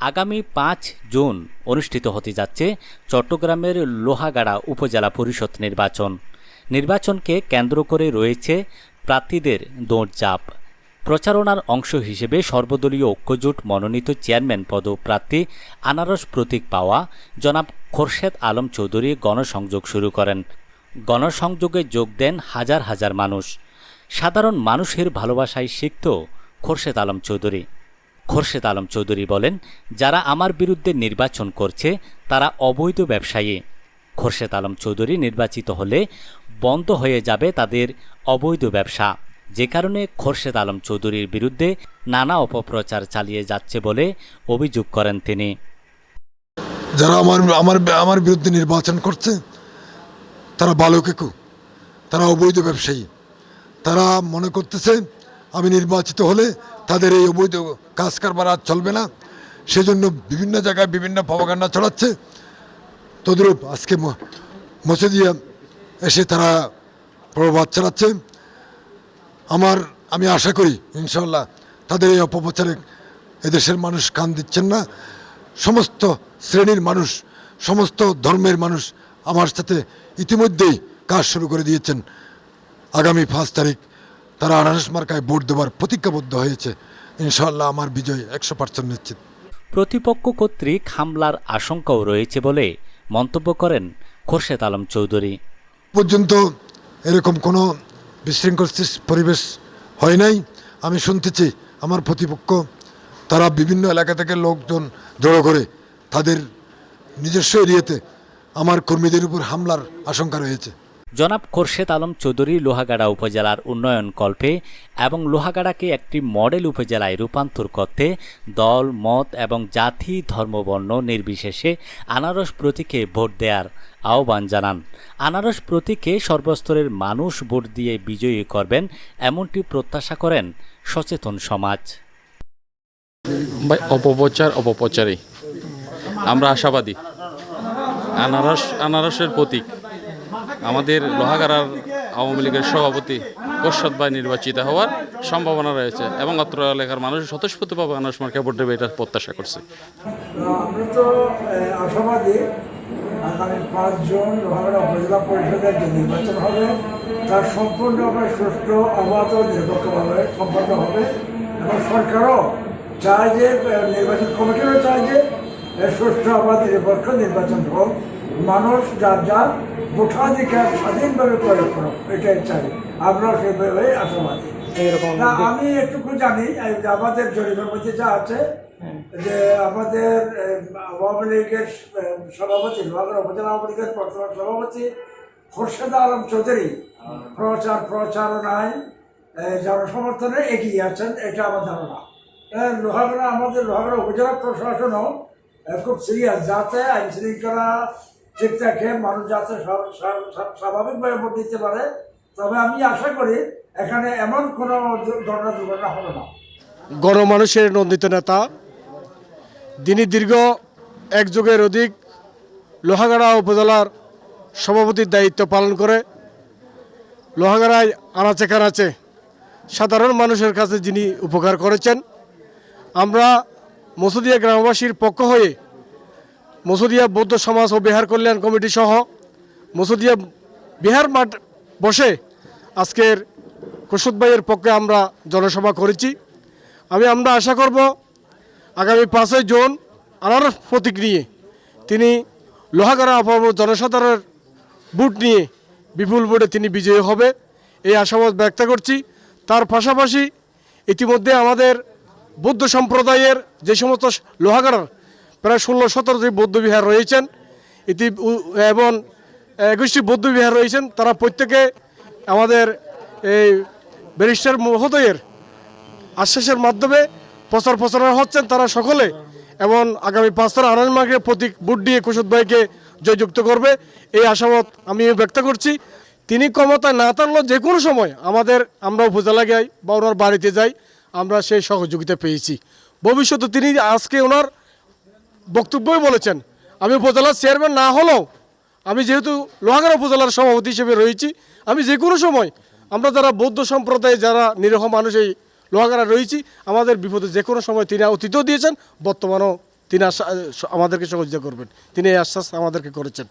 আগামী পাঁচ জুন অনুষ্ঠিত হতে যাচ্ছে চট্টগ্রামের লোহাগাড়া উপজেলা পরিষদ নির্বাচন। নির্বাচনকে কেন্দ্র করে রয়েছে প্রার্থীদের দৌড়ঝাঁপ। প্রচারণার অংশ হিসেবে সর্বদলীয় ঐক্যজোট মনোনীত চেয়ারম্যান পদপ্রার্থী আনারস প্রতীক পাওয়া জনাব খোরশেদ আলম চৌধুরী গণসংযোগ শুরু করেন। গণসংযোগে যোগ দেন হাজার হাজার মানুষ। সাধারণ মানুষের ভালোবাসায় সিক্ত খোরশেদ আলম চৌধুরী। খোরশেদ আলম চৌধুরী বলেন, যারা আমার বিরুদ্ধে নির্বাচন করছে, তারা অবৈধ ব্যবসায়ী। খোরশেদ আলম চৌধুরী নির্বাচিত হলে বন্ধ হয়ে যাবে তাদের অবৈধ ব্যবসা। যে কারণে খোরশেদ আলম চৌধুরীর বিরুদ্ধে নানা অপপ্রচার চালিয়ে যাচ্ছে বলে অভিযোগ করেন তিনি। যারা আমার আমার আমার বিরুদ্ধে নির্বাচন করছে, তারা ভালো কেকু তারা অবৈধ ব্যবসায়ী। তারা মনে করতেছে, আমি নির্বাচিত হলে তাদের এই অবৈধ কাজ কারবার আর চলবে না। সেজন্য বিভিন্ন জায়গায় বিভিন্ন প্রপাগান্ডা ছড়াচ্ছে। তদ্রূপ আজকে মসজিদিয়া এসে তারা প্রবাদ চালাচ্ছে আমার, আমি আশা করি ইনশাল্লাহ তাদের এই অপপ্রচারে এদেশের মানুষ কান দিচ্ছেন না। সমস্ত শ্রেণির মানুষ, সমস্ত ধর্মের মানুষ আমার সাথে ইতিমধ্যেই কাজ শুরু করে দিয়েছেন। আগামী পাঁচ তারিখ তারা আনারস মার্কায় ভোট দেওয়ার প্রতিজ্ঞাবদ্ধ হয়েছে। ইনশাল্লাহ আমার বিজয় একশো পার্সেন্ট নিশ্চিত। প্রতিপক্ষ কর্তৃক হামলার আশঙ্কাও রয়েছে বলে মন্তব্য করেন খোরশেদ আলম চৌধুরী। পর্যন্ত এরকম কোনো বিশৃঙ্খল পরিবেশ হয় নাই। আমি শুনতেছি আমার প্রতিপক্ষ তারা বিভিন্ন এলাকা থেকে লোকজন জড়ো করে তাদের নিজস্ব এরিয়াতে আমার কর্মীদের উপর হামলার আশঙ্কা রয়েছে। জনাব খোরশেদ আলম চৌধুরী লোহাগাড়া উপজেলার উন্নয়ন কল্পে এবং লোহাগাড়াকে একটি মডেল উপজেলায় রূপান্তর করতে দল, মত এবং জাতি ধর্মবর্ণ নির্বিশেষে আনারস প্রতীকে ভোট দেওয়ার আহ্বান জানান। আনারস প্রতীকে সর্বস্তরের মানুষ ভোট দিয়ে বিজয়ী করবেন এমনটি প্রত্যাশা করেন সচেতন সমাজ। অপপ্রচার অপপ্রচারই আমরা আশাবাদী। আনারস, আনারসের প্রতীক। আমাদের লোহাগাড়ার আওয়ামী লীগের সভাপতি কোরশদ ভাই নির্বাচিত হওয়ার সম্ভাবনা রয়েছে এবং অত্র এলাকার মানুষ স্বতঃস্ফূর্তভাবে আনারস মার্কা ভোট দেবে এটা প্রত্যাশা করছে। আগামী পাঁচজন লোহাগড়া উপজেলা পরিষদের যে নির্বাচন হবে, তার সম্পূর্ণভাবে সুষ্ঠু, অবাধ নিরপেক্ষভাবে সম্পন্ন হবে। এবং সরকারও চায় যে নির্বাচন কমিটিরও চায় যে সুষ্ঠু, অবাধ, নিরপেক্ষ নির্বাচন হোক। মানুষ যার যার ভোটাধিকার স্বাধীনভাবে প্রয়োগ করুক এটাই চাই। আমরা সেভাবে আশাবাদী। না আমি একটুকু জানি আমাদের জরিপের মধ্যে যা আছে যে আমাদের আওয়ামী লীগের সভাপতি নোয়াখালী উপজেলা আওয়ামী লীগের বর্তমান সভাপতি খোরশেদ আলম চৌধুরী প্রচার প্রচারণায় জনসমর্থনে এগিয়ে আছেন এটা আমার ধারণা। লোহাগড়া আমাদের লোহাগড়া উপজেলা প্রশাসনও খুব সিরিয়াস যাতে আইন শৃঙ্খলা ঠিক থাকে মানুষ যাতে স্বা- স্বা- স্বা- স্বাভাবিকভাবে ভোট দিতে পারে। তবে আমি আশা করি এখানে এমন কোনো ঘটনা দুর্ঘটনা হবে না। গণমানুষের নন্দিত নেতা তিনি দীর্ঘ এক যুগের অধিক লোহাগাড়া উপজেলার সভাপতির দায়িত্ব পালন করে, লোহাগাড়ায় আনাচে কানাচে সাধারণ মানুষের কাছে যিনি উপকার করেছেন, আমরা মসুদিয়া গ্রামবাসীর পক্ষ হয়ে মসুদিয়া বৌদ্ধ সমাজ ও বিহার কল্যাণ কমিটি সহ মসুদিয়া বিহার মাঠ বসে আজকের কুসুদ ভাইয়ের পক্ষে আমরা জনসভা করেছি। আমি আমরা আশা করব আগামী পাঁচই জুন আনারস প্রতীক নিয়ে তিনি লোহাগাড়া অপাব জনসাধারণের বুট নিয়ে বিপুল ভোটে তিনি বিজয়ী হবে, এই আশাবাদ ব্যক্ত করছি। তার পাশাপাশি ইতিমধ্যে আমাদের বৌদ্ধ সম্প্রদায়ের যে সমস্ত লোহাগাড়ার প্রায় ষোলো সতেরোটি বৌদ্ধবিহার রয়েছেন। ইতি এবং একুশটি বৌদ্ধবিহার রয়েছেন। তারা প্রত্যেকে আমাদের এই ব্যারিস্টার মহোদয়ের আশ্বাসের মাধ্যমে প্রচার প্রচারণা হচ্ছেন তারা সকলে। এবং আগামী পাঁচ তারা আনন্দ মার্কের প্রতীক বুট দিয়ে কুশদ ভাইকে জয়যুক্ত করবে। এই আশাবাদ আমি ব্যক্ত করছি। তিনি ক্ষমতায় না থাকলেও যে কোনো সময় আমাদের আমরা উপজেলা যাই বা ওনার বাড়িতে যাই, আমরা সেই সহযোগিতা পেয়েছি। ভবিষ্যতে তিনি আজকে ওনার বক্তব্যই বলেছেন, আমি উপজেলার চেয়ারম্যান না হলেও আমি যেহেতু লোহাগাড়া উপজেলার সভাপতি হিসেবে রয়েছি, আমি যে কোনো সময় আমরা যারা বৌদ্ধ সম্প্রদায়ে যারা নিরহ মানুষ এই লোহাগাড়া রয়েছি, আমাদের বিপদে যে কোনো সময় তিনি অতীতও দিয়েছেন, বর্তমানেও তিনি আমাদেরকে সহযোগিতা করবেন। তিনি এই আশ্বাস আমাদেরকে করেছেন।